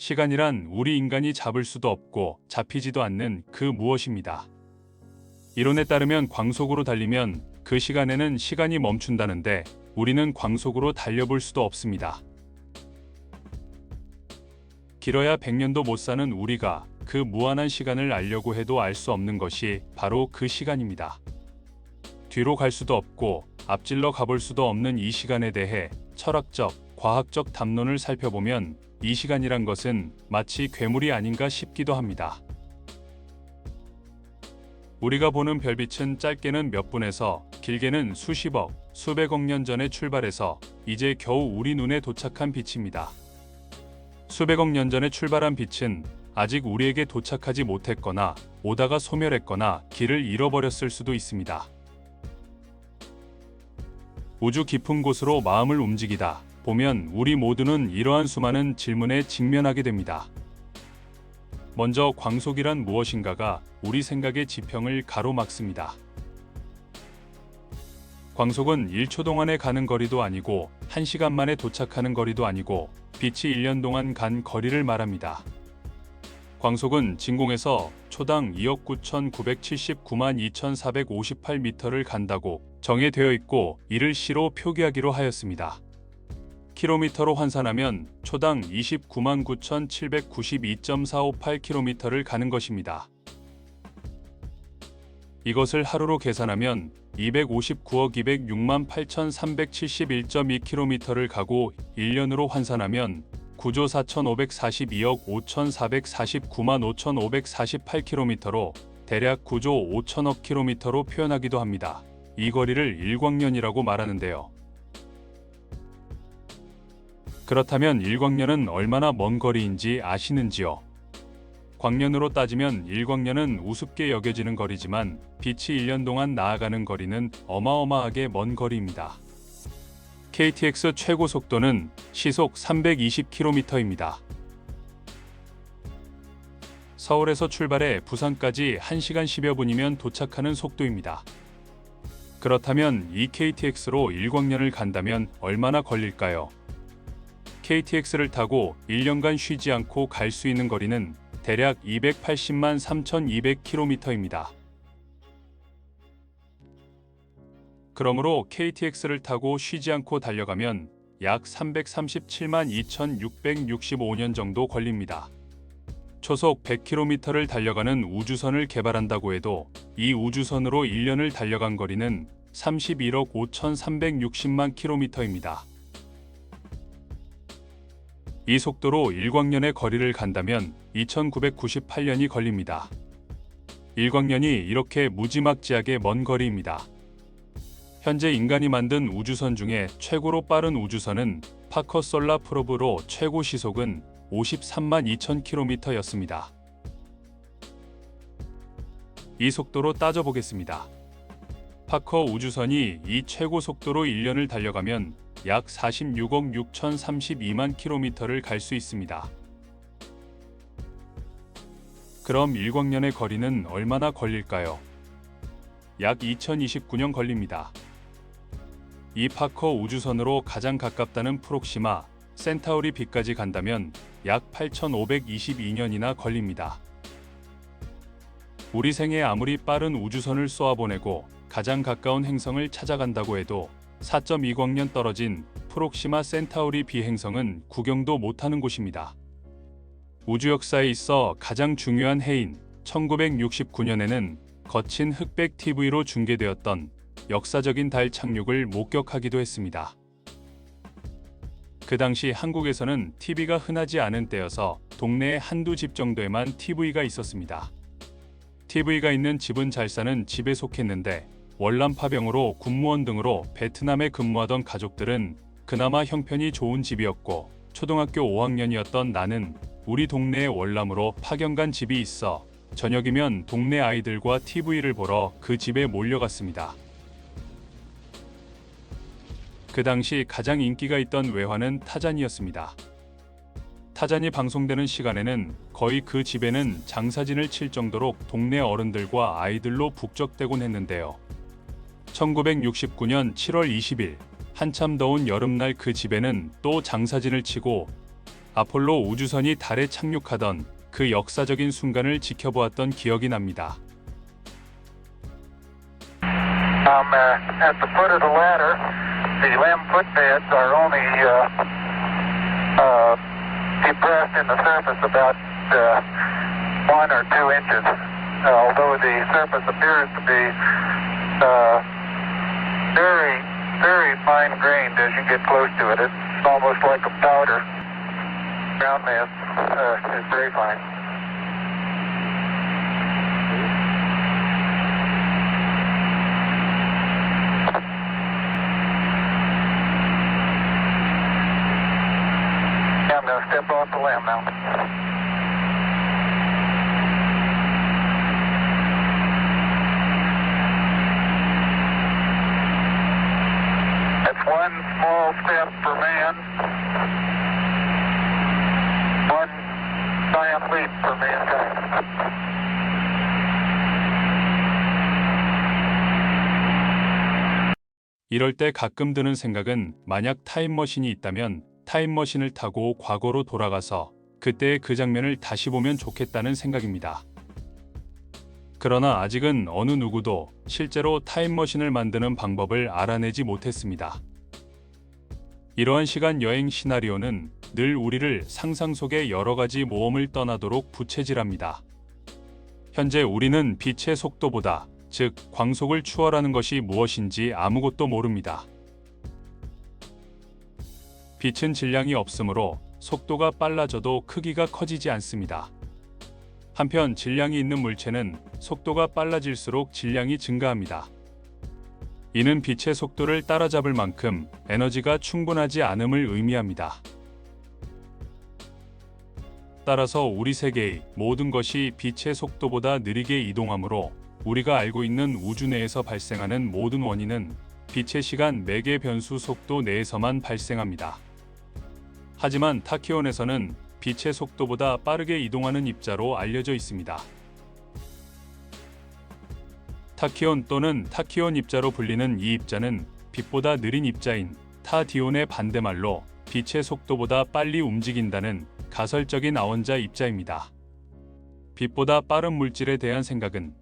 시간이란 우리 인간이 잡을 수도 없고 잡히지도 않는 그 무엇입니다. 이론에 따르면 광속으로 달리면 그 시간에는 시간이 멈춘다는데 우리는 광속으로 달려볼 수도 없습니다. 길어야 100년도 못 사는 우리가 그 무한한 시간을 알려고 해도 알 수 없는 것이 바로 그 시간입니다. 뒤로 갈 수도 없고 앞질러 가볼 수도 없는 이 시간에 대해 철학적, 과학적 담론을 살펴보면 이 시간이란 것은 마치 괴물이 아닌가 싶기도 합니다. 우리가 보는 별빛은 짧게는 몇 분에서 길게는 수십억, 수백억 년 전에 출발해서 이제 겨우 우리 눈에 도착한 빛입니다. 수백억 년 전에 출발한 빛은 아직 우리에게 도착하지 못했거나 오다가 소멸했거나 길을 잃어버렸을 수도 있습니다. 우주 깊은 곳으로 마음을 움직이다 보면 우리 모두는 이러한 수많은 질문에 직면하게 됩니다. 먼저 광속이란 무엇인가가 우리 생각의 지평을 가로막습니다. 광속은 1초 동안에 가는 거리도 아니고 1시간 만에 도착하는 거리도 아니고 빛이 1년 동안 간 거리를 말합니다. 광속은 진공에서 초당 2억 9,979만 2,458m를 간다고 정해되어 있고 이를 시로 표기하기로 하였습니다. 킬로미터로 환산하면 초당 29만 9,792.458km를 가는 것입니다. 이것을 하루로 계산하면 259억 206만 8,371.2km를 가고 1년으로 환산하면 9조 4,542억 5,449만 5,548km로 대략 9조 5천억 킬로미터로 표현하기도 합니다. 이 거리를 일광년이라고 말하는데요. 그렇다면 일광년은 얼마나 먼 거리인지 아시는지요? 광년으로 따지면 일광년은 우습게 여겨지는 거리지만 빛이 1년 동안 나아가는 거리는 어마어마하게 먼 거리입니다. KTX 최고 속도는 시속 320km입니다. 서울에서 출발해 부산까지 1시간 10여 분이면 도착하는 속도입니다. 그렇다면 이 KTX로 일광년을 간다면 얼마나 걸릴까요? KTX를 타고 1년간 쉬지 않고 갈 수 있는 거리는 대략 280만 3,200km입니다. 그러므로 KTX를 타고 쉬지 않고 달려가면 약 337만 2,665년 정도 걸립니다. 초속 100km를 달려가는 우주선을 개발한다고 해도 이 우주선으로 1년을 달려간 거리는 31억 5,360만 km입니다. 이 속도로 일광년의 거리를 간다면 2998년이 걸립니다. 일광년이 이렇게 무지막지하게 먼 거리입니다. 현재 인간이 만든 우주선 중에 최고로 빠른 우주선은 파커 솔라 프로브로 최고 시속은 53만 2천 km였습니다. 이 속도로 따져보겠습니다. 파커 우주선이 이 최고 속도로 1년을 달려가면 약 46억 6,032만 km를 갈 수 있습니다. 그럼 일광년의 거리는 얼마나 걸릴까요? 약 2029년 걸립니다. 이 파커 우주선으로 가장 가깝다는 프록시마 센타우리 B까지 간다면 약 8,522년이나 걸립니다. 우리 생에 아무리 빠른 우주선을 쏘아보내고 가장 가까운 행성을 찾아간다고 해도 4.2광년 떨어진 프록시마 센타우리 B 행성은 구경도 못하는 곳입니다. 우주 역사에 있어 가장 중요한 해인 1969년에는 거친 흑백 TV로 중계되었던 역사적인 달 착륙을 목격하기도 했습니다. 그 당시 한국에서는 TV가 흔하지 않은 때여서 동네에 한두 집 정도에만 TV가 있었습니다. TV가 있는 집은 잘 사는 집에 속했는데 월남 파병으로 군무원 등으로 베트남에 근무하던 가족들은 그나마 형편이 좋은 집이었고 초등학교 5학년이었던 나는 우리 동네에 월남으로 파견 간 집이 있어 저녁이면 동네 아이들과 TV를 보러 그 집에 몰려갔습니다. 그 당시 가장 인기가 있던 외화는 타잔이었습니다. 타잔이 방송되는 시간에는 거의 그 집에는 장사진을 칠 정도로 동네 어른들과 아이들로 북적대곤 했는데요. 1969년 7월 20일 한참 더운 여름날 그 집에는 또 장사진을 치고 아폴로 우주선이 달에 착륙하던 그 역사적인 순간을 지켜보았던 기억이 납니다. I'm uh, at the foot of the ladder. The limb footbeds are only uh, uh, depressed in the surface about uh, one or two inches, uh, although the surface appears to be uh, very, very fine grained as you get close to it. It's almost like a powder. Ground mass uh, is very fine. I'm going to step off the limb now. Small step for man, one giant leap for mankind. 이럴 때 가끔 드는 생각은 만약 타임머신이 있다면 타임머신을 타고 과거로 돌아가서 그때의 그 장면을 다시 보면 좋겠다는 생각입니다. 그러나 아직은 어느 누구도 실제로 타임머신을 만드는 방법을 알아내지 못했습니다. 이러한 시간 여행 시나리오는 늘 우리를 상상 속의 여러 가지 모험을 떠나도록 부채질합니다. 현재 우리는 빛의 속도보다 즉 광속을 추월하는 것이 무엇인지 아무것도 모릅니다. 빛은 질량이 없으므로 속도가 빨라져도 크기가 커지지 않습니다. 한편 질량이 있는 물체는 속도가 빨라질수록 질량이 증가합니다. 이는 빛의 속도를 따라잡을 만큼 에너지가 충분하지 않음을 의미합니다. 따라서 우리 세계의 모든 것이 빛의 속도보다 느리게 이동하므로 우리가 알고 있는 우주 내에서 발생하는 모든 원인은 빛의 시간 매개 변수 속도 내에서만 발생합니다. 하지만 타키온에서는 빛의 속도보다 빠르게 이동하는 입자로 알려져 있습니다. 타키온 또는 타키온 입자로 불리는 이 입자는 빛보다 느린 입자인 타디온의 반대말로 빛의 속도보다 빨리 움직인다는 가설적인 아원자 입자입니다. 빛보다 빠른 물질에 대한 생각은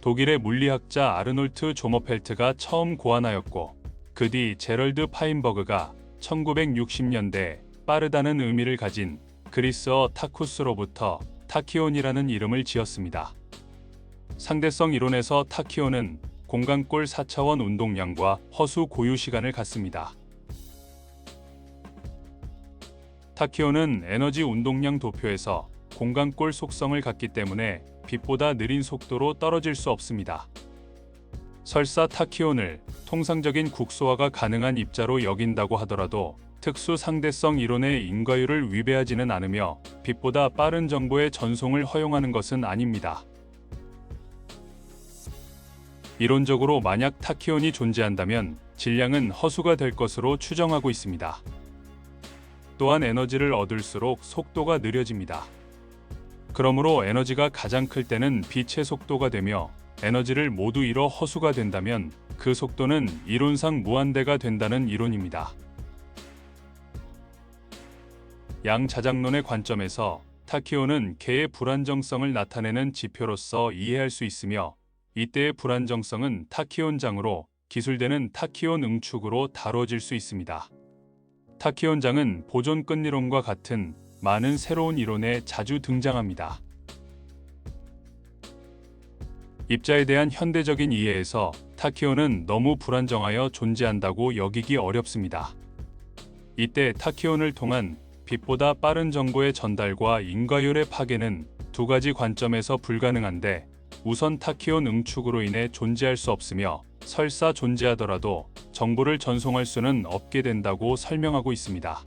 독일의 물리학자 아르놀트 조머펠트가 처음 고안하였고 그 뒤 제럴드 파인버그가 1960년대 빠르다는 의미를 가진 그리스어 타쿠스로부터 타키온이라는 이름을 지었습니다. 상대성 이론에서 타키온은 공간골 4차원 운동량과 허수 고유 시간을 갖습니다. 타키온은 에너지 운동량 도표에서 공간골 속성을 갖기 때문에 빛보다 느린 속도로 떨어질 수 없습니다. 설사 타키온을 통상적인 국소화가 가능한 입자로 여긴다고 하더라도 특수 상대성 이론의 인과율을 위배하지는 않으며 빛보다 빠른 정보의 전송을 허용하는 것은 아닙니다. 이론적으로 만약 타키온이 존재한다면 질량은 허수가 될 것으로 추정하고 있습니다. 또한 에너지를 얻을수록 속도가 느려집니다. 그러므로 에너지가 가장 클 때는 빛의 속도가 되며 에너지를 모두 잃어 허수가 된다면 그 속도는 이론상 무한대가 된다는 이론입니다. 양자작론의 관점에서 타키온은 개의 불안정성을 나타내는 지표로서 이해할 수 있으며 이때의 불안정성은 타키온장으로 기술되는 타키온 응축으로 다뤄질 수 있습니다. 타키온장은 보존 끈이론과 같은 많은 새로운 이론에 자주 등장합니다. 입자에 대한 현대적인 이해에서 타키온은 너무 불안정하여 존재한다고 여기기 어렵습니다. 이때 타키온을 통한 빛보다 빠른 정보의 전달과 인과율의 파괴는 두 가지 관점에서 불가능한데 우선 타키온 응축으로 인해 존재할 수 없으며 설사 존재하더라도 정보를 전송할 수는 없게 된다고 설명하고 있습니다.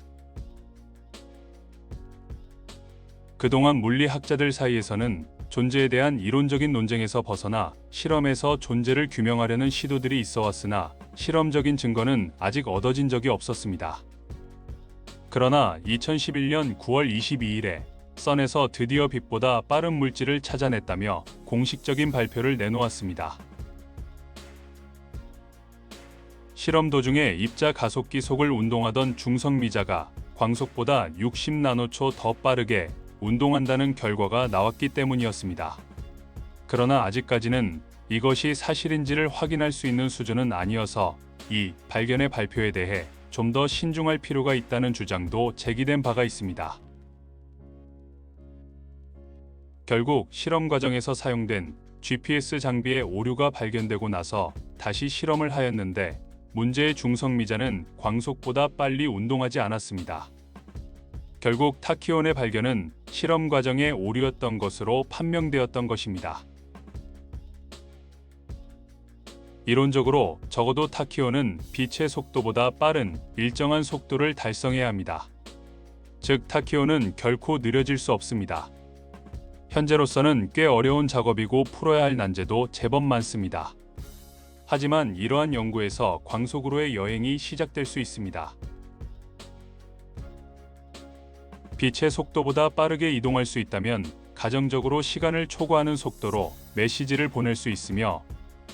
그동안 물리학자들 사이에서는 존재에 대한 이론적인 논쟁에서 벗어나 실험에서 존재를 규명하려는 시도들이 있어 왔으나 실험적인 증거는 아직 얻어진 적이 없었습니다. 그러나 2011년 9월 22일에 선에서 드디어 빛보다 빠른 물질을 찾아냈다며 공식적인 발표를 내놓았습니다. 실험 도중에 입자 가속기 속을 운동하던 중성미자가 광속보다 60나노초 더 빠르게 운동한다는 결과가 나왔기 때문이었습니다. 그러나 아직까지는 이것이 사실인지를 확인할 수 있는 수준은 아니어서 이 발견의 발표에 대해 좀 더 신중할 필요가 있다는 주장도 제기된 바가 있습니다. 결국 실험 과정에서 사용된 GPS 장비의 오류가 발견되고 나서 다시 실험을 하였는데 문제의 중성미자는 광속보다 빨리 운동하지 않았습니다. 결국 타키온의 발견은 실험 과정의 오류였던 것으로 판명되었던 것입니다. 이론적으로 적어도 타키온은 빛의 속도보다 빠른 일정한 속도를 달성해야 합니다. 즉 타키온은 결코 느려질 수 없습니다. 현재로서는 꽤 어려운 작업이고 풀어야 할 난제도 제법 많습니다. 하지만 이러한 연구에서 광속으로의 여행이 시작될 수 있습니다. 빛의 속도보다 빠르게 이동할 수 있다면 가정적으로 시간을 초과하는 속도로 메시지를 보낼 수 있으며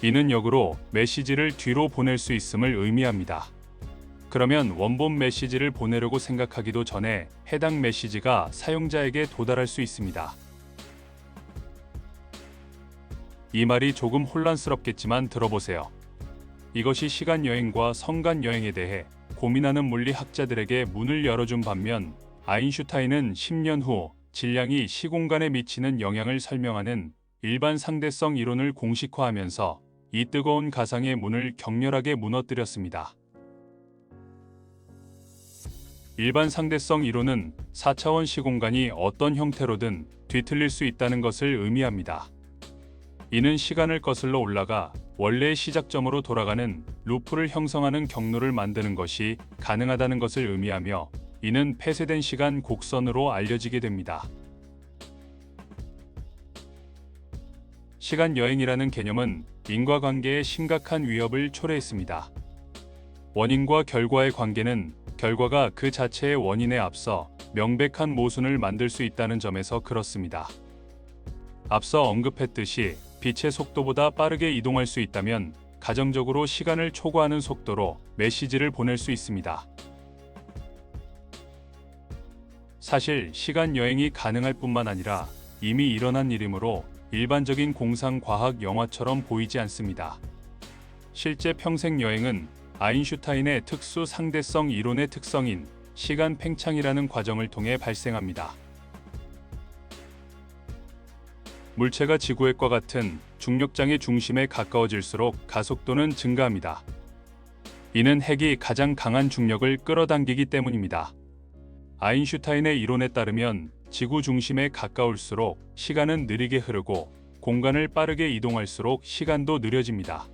이는 역으로 메시지를 뒤로 보낼 수 있음을 의미합니다. 그러면 원본 메시지를 보내려고 생각하기도 전에 해당 메시지가 사용자에게 도달할 수 있습니다. 이 말이 조금 혼란스럽겠지만 들어보세요. 이것이 시간 여행과 성간 여행에 대해 고민하는 물리학자들에게 문을 열어준 반면 아인슈타인은 10년 후 질량이 시공간에 미치는 영향을 설명하는 일반 상대성 이론을 공식화하면서 이 뜨거운 가상의 문을 격렬하게 무너뜨렸습니다. 일반 상대성 이론은 4차원 시공간이 어떤 형태로든 뒤틀릴 수 있다는 것을 의미합니다. 이는 시간을 거슬러 올라가 원래의 시작점으로 돌아가는 루프를 형성하는 경로를 만드는 것이 가능하다는 것을 의미하며 이는 폐쇄된 시간 곡선으로 알려지게 됩니다. 시간 여행이라는 개념은 인과관계에 심각한 위협을 초래했습니다. 원인과 결과의 관계는 결과가 그 자체의 원인에 앞서 명백한 모순을 만들 수 있다는 점에서 그렇습니다. 앞서 언급했듯이 빛의 속도보다 빠르게 이동할 수 있다면 가정적으로 시간을 초과하는 속도로 메시지를 보낼 수 있습니다. 사실 시간 여행이 가능할 뿐만 아니라 이미 일어난 일이므로 일반적인 공상 과학 영화처럼 보이지 않습니다. 실제 평생 여행은 아인슈타인의 특수 상대성 이론의 특성인 시간 팽창이라는 과정을 통해 발생합니다. 물체가 지구핵과 같은 중력장의 중심에 가까워질수록 가속도는 증가합니다. 이는 핵이 가장 강한 중력을 끌어당기기 때문입니다. 아인슈타인의 이론에 따르면 지구 중심에 가까울수록 시간은 느리게 흐르고 공간을 빠르게 이동할수록 시간도 느려집니다.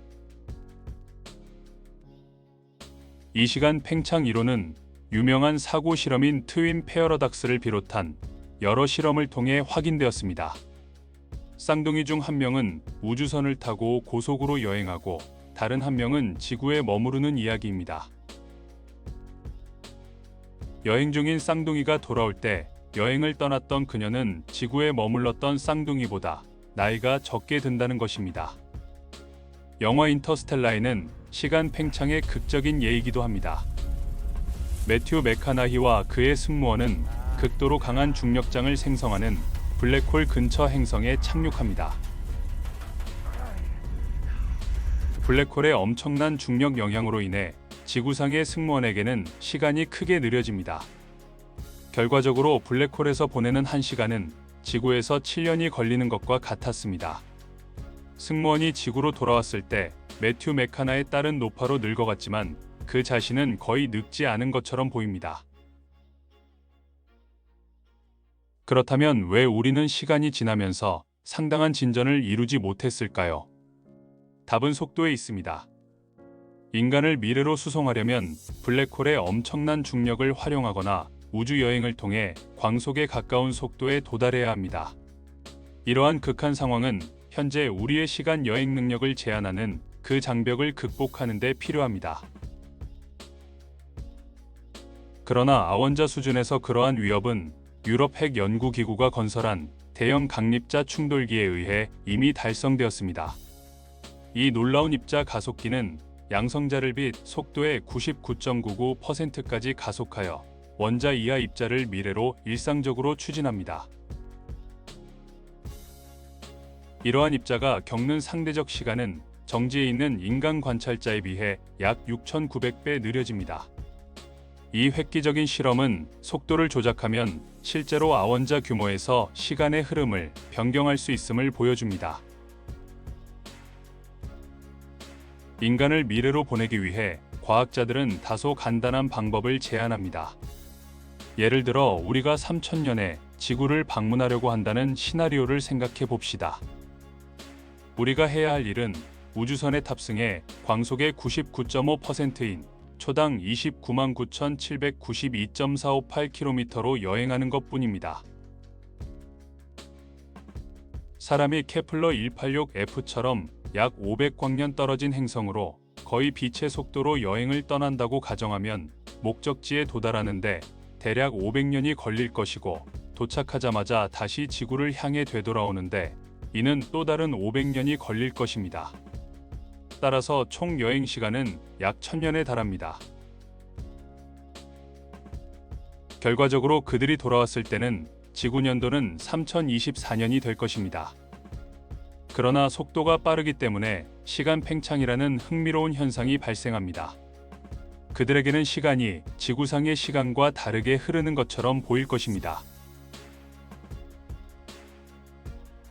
이 시간 팽창 이론은 유명한 사고 실험인 트윈 페어러닥스를 비롯한 여러 실험을 통해 확인되었습니다. 쌍둥이 중 한 명은 우주선을 타고 고속으로 여행하고 다른 한 명은 지구에 머무르는 이야기입니다. 여행 중인 쌍둥이가 돌아올 때 여행을 떠났던 그녀는 지구에 머물렀던 쌍둥이보다 나이가 적게 든다는 것입니다. 영화 인터스텔라에는 시간 팽창의 극적인 예이기도 합니다. 매튜 메카나히와 그의 승무원은 극도로 강한 중력장을 생성하는 블랙홀 근처 행성에 착륙합니다. 블랙홀의 엄청난 중력 영향으로 인해 지구상의 승무원에게는 시간이 크게 느려집니다. 결과적으로 블랙홀에서 보내는 한 시간은 지구에서 7년이 걸리는 것과 같았습니다. 승무원이 지구로 돌아왔을 때 매튜 메카나의 딸은 노파로 늙어갔지만 그 자신은 거의 늙지 않은 것처럼 보입니다. 그렇다면 왜 우리는 시간이 지나면서 상당한 진전을 이루지 못했을까요? 답은 속도에 있습니다. 인간을 미래로 수송하려면 블랙홀의 엄청난 중력을 활용하거나 우주 여행을 통해 광속에 가까운 속도에 도달해야 합니다. 이러한 극한 상황은 현재 우리의 시간 여행 능력을 제한하는 그 장벽을 극복하는 데 필요합니다. 그러나 아원자 수준에서 그러한 위협은 유럽 핵 연구 기구가 건설한 대형 강립자 충돌기에 의해 이미 달성되었습니다. 이 놀라운 입자 가속기는 양성자를 빛 속도의 99.99%까지 가속하여 원자 이하 입자를 미래로 일상적으로 추진합니다. 이러한 입자가 겪는 상대적 시간은 정지에 있는 인간 관찰자에 비해 약 6,900배 느려집니다. 이 획기적인 실험은 속도를 조작하면 실제로 아원자 규모에서 시간의 흐름을 변경할 수 있음을 보여줍니다. 인간을 미래로 보내기 위해 과학자들은 다소 간단한 방법을 제안합니다. 예를 들어 우리가 3000년에 지구를 방문하려고 한다는 시나리오를 생각해 봅시다. 우리가 해야 할 일은 우주선에 탑승해 광속의 99.5%인 초당 29만 9,792.458km로 여행하는 것뿐입니다. 사람이 케플러 186f처럼 약 500광년 떨어진 행성으로 거의 빛의 속도로 여행을 떠난다고 가정하면 목적지에 도달하는데 대략 500년이 걸릴 것이고 도착하자마자 다시 지구를 향해 되돌아오는데 이는 또 다른 500년이 걸릴 것입니다. 따라서 총 여행 시간은 약 1000년에 달합니다. 결과적으로 그들이 돌아왔을 때는 지구 년도는 3024년이 될 것입니다. 그러나 속도가 빠르기 때문에 시간 팽창이라는 흥미로운 현상이 발생합니다. 그들에게는 시간이 지구상의 시간과 다르게 흐르는 것처럼 보일 것입니다.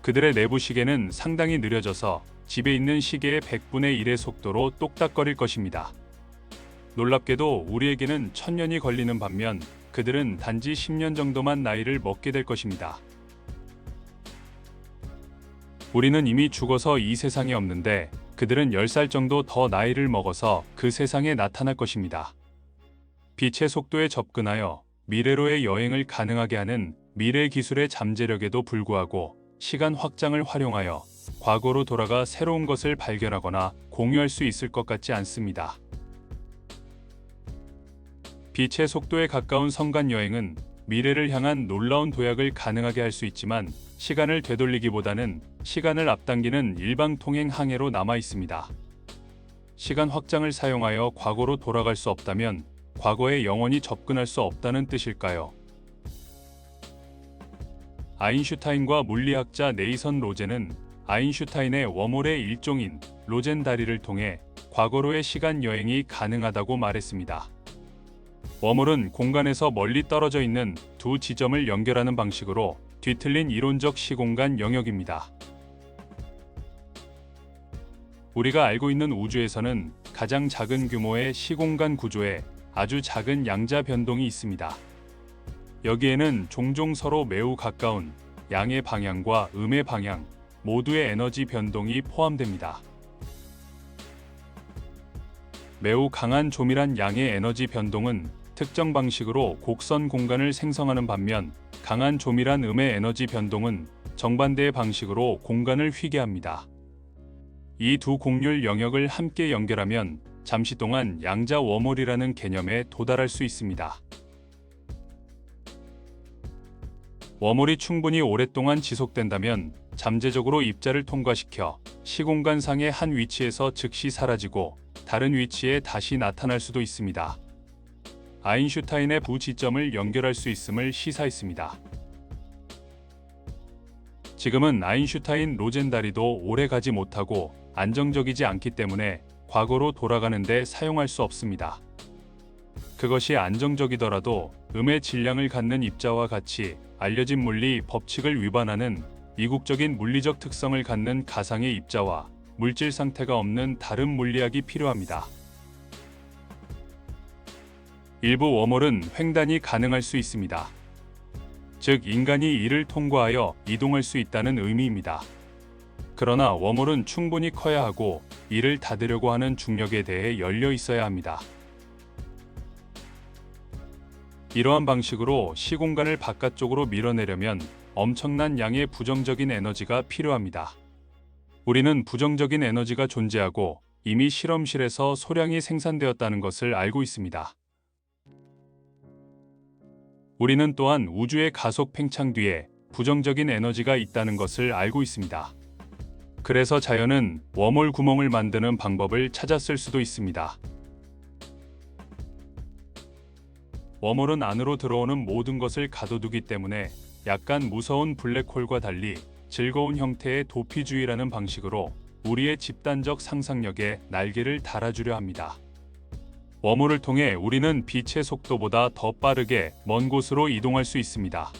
그들의 내부 시계는 상당히 느려져서 집에 있는 시계의 100분의 1의 속도로 똑딱거릴 것입니다. 놀랍게도 우리에게는 천년이 걸리는 반면 그들은 단지 10년 정도만 나이를 먹게 될 것입니다. 우리는 이미 죽어서 이 세상에 없는데 그들은 10살 정도 더 나이를 먹어서 그 세상에 나타날 것입니다. 빛의 속도에 접근하여 미래로의 여행을 가능하게 하는 미래 기술의 잠재력에도 불구하고 시간 확장을 활용하여 과거로 돌아가 새로운 것을 발견하거나 공유할 수 있을 것 같지 않습니다. 빛의 속도에 가까운 성간 여행은 미래를 향한 놀라운 도약을 가능하게 할 수 있지만 시간을 되돌리기보다는 시간을 앞당기는 일방 통행 항해로 남아 있습니다. 시간 확장을 사용하여 과거로 돌아갈 수 없다면 과거에 영원히 접근할 수 없다는 뜻일까요? 아인슈타인과 물리학자 네이선 로젠은 아인슈타인의 웜홀의 일종인 로젠 다리를 통해 과거로의 시간 여행이 가능하다고 말했습니다. 웜홀은 공간에서 멀리 떨어져 있는 두 지점을 연결하는 방식으로 뒤틀린 이론적 시공간 영역입니다. 우리가 알고 있는 우주에서는 가장 작은 규모의 시공간 구조에 아주 작은 양자 변동이 있습니다. 여기에는 종종 서로 매우 가까운 양의 방향과 음의 방향 모두의 에너지 변동이 포함됩니다. 매우 강한 조밀한 양의 에너지 변동은 특정 방식으로 곡선 공간을 생성하는 반면 강한 조밀한 음의 에너지 변동은 정반대의 방식으로 공간을 휘게 합니다. 이 두 곡률 영역을 함께 연결하면 잠시 동안 양자 웜홀이라는 개념에 도달할 수 있습니다. 웜홀이 충분히 오랫동안 지속된다면 잠재적으로 입자를 통과시켜 시공간상의 한 위치에서 즉시 사라지고 다른 위치에 다시 나타날 수도 있습니다. 아인슈타인의 부지점을 연결할 수 있음을 시사했습니다. 지금은 아인슈타인 로젠다리도 오래 가지 못하고 안정적이지 않기 때문에 과거로 돌아가는데 사용할 수 없습니다. 그것이 안정적이더라도 음의 질량을 갖는 입자와 같이 알려진 물리 법칙을 위반하는 이국적인 물리적 특성을 갖는 가상의 입자와 물질 상태가 없는 다른 물리학이 필요합니다. 일부 웜홀은 횡단이 가능할 수 있습니다. 즉 인간이 이를 통과하여 이동할 수 있다는 의미입니다. 그러나 웜홀은 충분히 커야 하고 이를 닫으려고 하는 중력에 대해 열려 있어야 합니다. 이러한 방식으로 시공간을 바깥쪽으로 밀어내려면 엄청난 양의 부정적인 에너지가 필요합니다. 우리는 부정적인 에너지가 존재하고 이미 실험실에서 소량이 생산되었다는 것을 알고 있습니다. 우리는 또한 우주의 가속 팽창 뒤에 부정적인 에너지가 있다는 것을 알고 있습니다. 그래서 자연은 웜홀 구멍을 만드는 방법을 찾았을 수도 있습니다. 웜홀은 안으로 들어오는 모든 것을 가둬두기 때문에 약간 무서운 블랙홀과 달리 즐거운 형태의 도피주의라는 방식으로 우리의 집단적 상상력에 날개를 달아주려 합니다. 웜홀을 통해 우리는 빛의 속도보다 더 빠르게 먼 곳으로 이동할 수 있습니다.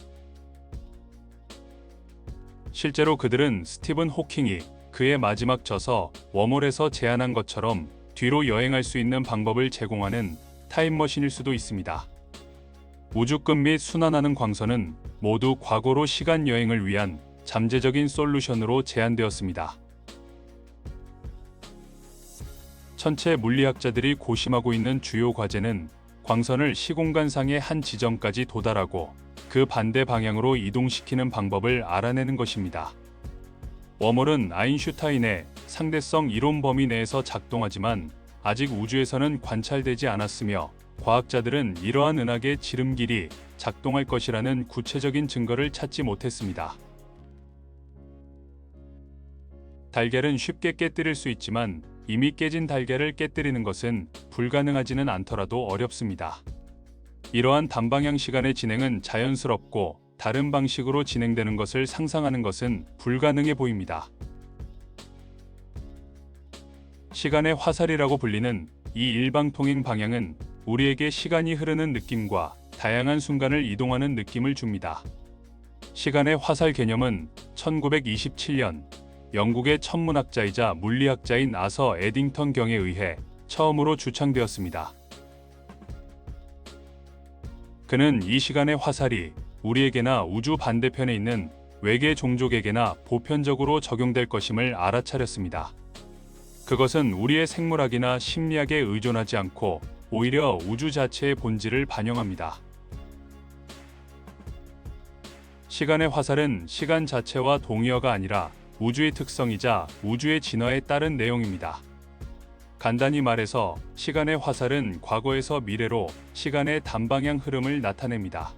실제로 그들은 스티븐 호킹이 그의 마지막 저서 웜홀에서 제안한 것처럼 뒤로 여행할 수 있는 방법을 제공하는 타임머신일 수도 있습니다. 우주끝 및 순환하는 광선은 모두 과거로 시간 여행을 위한 잠재적인 솔루션으로 제안되었습니다. 천체 물리학자들이 고심하고 있는 주요 과제는 광선을 시공간상의 한 지점까지 도달하고 그 반대 방향으로 이동시키는 방법을 알아내는 것입니다. 웜홀은 아인슈타인의 상대성 이론 범위 내에서 작동하지만 아직 우주에서는 관찰되지 않았으며 과학자들은 이러한 은하계 지름길이 작동할 것이라는 구체적인 증거를 찾지 못했습니다. 달걀은 쉽게 깨뜨릴 수 있지만 이미 깨진 달걀을 깨뜨리는 것은 불가능하지는 않더라도 어렵습니다. 이러한 단방향 시간의 진행은 자연스럽고 다른 방식으로 진행되는 것을 상상하는 것은 불가능해 보입니다. 시간의 화살이라고 불리는 이 일방통행 방향은 우리에게 시간이 흐르는 느낌과 다양한 순간을 이동하는 느낌을 줍니다. 시간의 화살 개념은 1927년 영국의 천문학자이자 물리학자인 아서 에딩턴 경에 의해 처음으로 주창되었습니다. 그는 이 시간의 화살이 우리에게나 우주 반대편에 있는 외계 종족에게나 보편적으로 적용될 것임을 알아차렸습니다. 그것은 우리의 생물학이나 심리학에 의존하지 않고 오히려 우주 자체의 본질을 반영합니다. 시간의 화살은 시간 자체와 동의어가 아니라 우주의 특성이자 우주의 진화에 따른 내용입니다. 간단히 말해서 시간의 화살은 과거에서 미래로 시간의 단방향 흐름을 나타냅니다.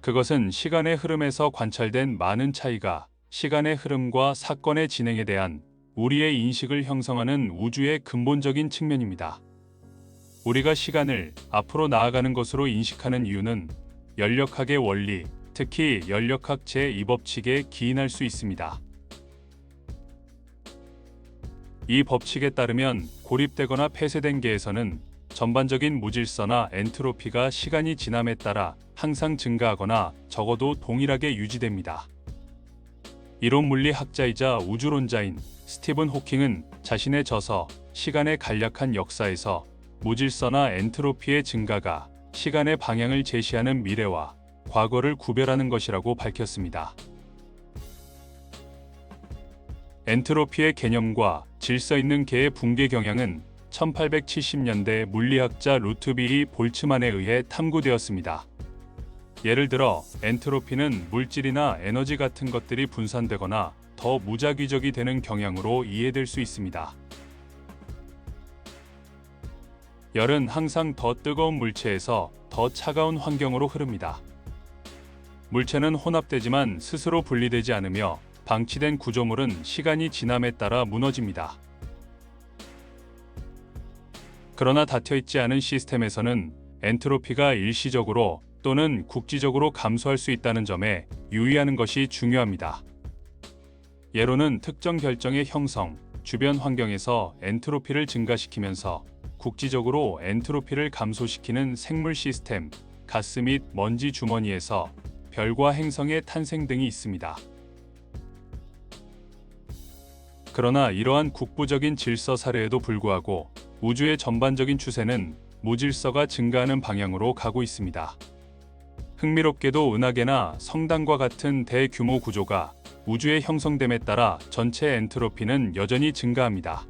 그것은 시간의 흐름에서 관찰된 많은 차이가 시간의 흐름과 사건의 진행에 대한 우리의 인식을 형성하는 우주의 근본적인 측면입니다. 우리가 시간을 앞으로 나아가는 것으로 인식하는 이유는 연력학의 원리, 특히 연력학 제2법칙에 기인할 수 있습니다. 이 법칙에 따르면 고립되거나 폐쇄된 계에서는 전반적인 무질서나 엔트로피가 시간이 지남에 따라 항상 증가하거나 적어도 동일하게 유지됩니다. 이론 물리학자이자 우주론자인 스티븐 호킹은 자신의 저서 시간의 간략한 역사에서 무질서나 엔트로피의 증가가 시간의 방향을 제시하는 미래와 과거를 구별하는 것이라고 밝혔습니다. 엔트로피의 개념과 질서 있는 개의 붕괴 경향은 1870년대 물리학자 루트비히 볼츠만에 의해 탐구되었습니다. 예를 들어 엔트로피는 물질이나 에너지 같은 것들이 분산되거나 더 무작위적이 되는 경향으로 이해될 수 있습니다. 열은 항상 더 뜨거운 물체에서 더 차가운 환경으로 흐릅니다. 물체는 혼합되지만 스스로 분리되지 않으며 방치된 구조물은 시간이 지남에 따라 무너집니다. 그러나 닫혀있지 않은 시스템에서는 엔트로피가 일시적으로 또는 국지적으로 감소할 수 있다는 점에 유의하는 것이 중요합니다. 예로는 특정 결정의 형성, 주변 환경에서 엔트로피를 증가시키면서 국지적으로 엔트로피를 감소시키는 생물 시스템, 가스 및 먼지 주머니에서 별과 행성의 탄생 등이 있습니다. 그러나 이러한 국부적인 질서 사례에도 불구하고 우주의 전반적인 추세는 무질서가 증가하는 방향으로 가고 있습니다. 흥미롭게도 은하계나 성당과 같은 대규모 구조가 우주의 형성됨에 따라 전체 엔트로피는 여전히 증가합니다.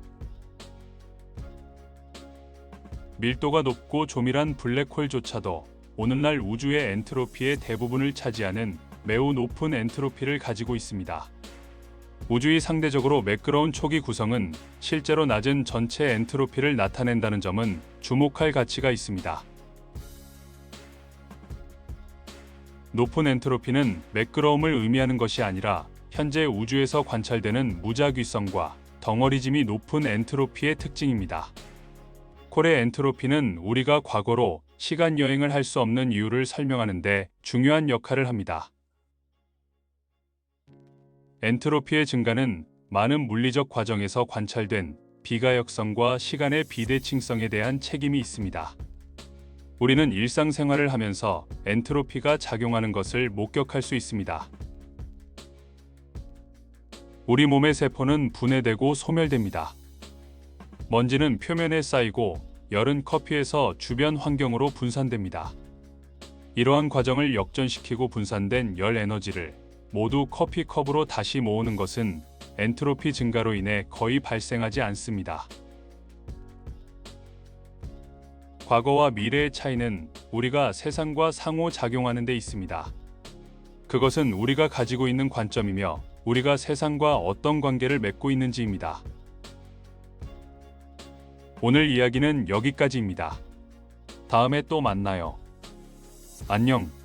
밀도가 높고 조밀한 블랙홀조차도 오늘날 우주의 엔트로피의 대부분을 차지하는 매우 높은 엔트로피를 가지고 있습니다. 우주의 상대적으로 매끄러운 초기 구성은 실제로 낮은 전체 엔트로피를 나타낸다는 점은 주목할 가치가 있습니다. 높은 엔트로피는 매끄러움을 의미하는 것이 아니라 현재 우주에서 관찰되는 무작위성과 덩어리짐이 높은 엔트로피의 특징입니다. 콜의 엔트로피는 우리가 과거로 시간 여행을 할 수 없는 이유를 설명하는데 중요한 역할을 합니다. 엔트로피의 증가는 많은 물리적 과정에서 관찰된 비가역성과 시간의 비대칭성에 대한 책임이 있습니다. 우리는 일상생활을 하면서 엔트로피가 작용하는 것을 목격할 수 있습니다. 우리 몸의 세포는 분해되고 소멸됩니다. 먼지는 표면에 쌓이고 열은 커피에서 주변 환경으로 분산됩니다. 이러한 과정을 역전시키고 분산된 열 에너지를 모두 커피 컵으로 다시 모으는 것은 엔트로피 증가로 인해 거의 발생하지 않습니다. 과거와 미래의 차이는 우리가 세상과 상호작용하는 데 있습니다. 그것은 우리가 가지고 있는 관점이며 우리가 세상과 어떤 관계를 맺고 있는지입니다. 오늘 이야기는 여기까지입니다. 다음에 또 만나요. 안녕.